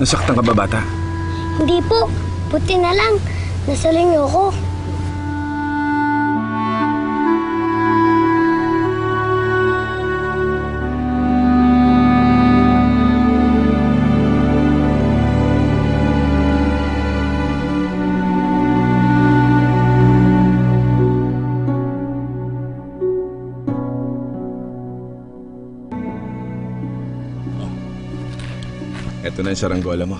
Nasaktan ka ba, bata? Hindi po. Buti na lang. Nasaling ako. Ito na yung saranggola mo.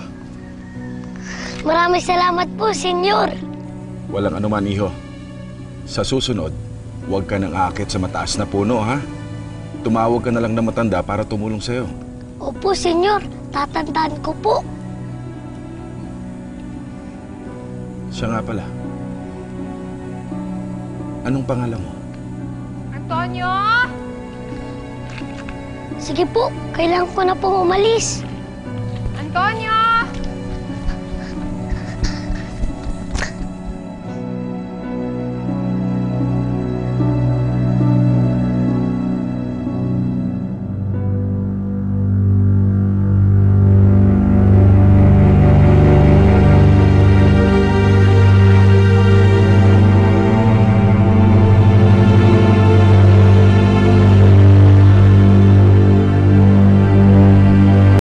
Maraming salamat po, senyor. Walang anuman, iho. Sa susunod, huwag ka nang aakit sa mataas na puno, ha? Tumawag ka na lang na matanda para tumulong sa'yo. Opo, senyor. Tatandaan ko po. Siya nga pala. Anong pangalan mo? Antonio! Sige po, kailangan ko na pong umalis. 狗女。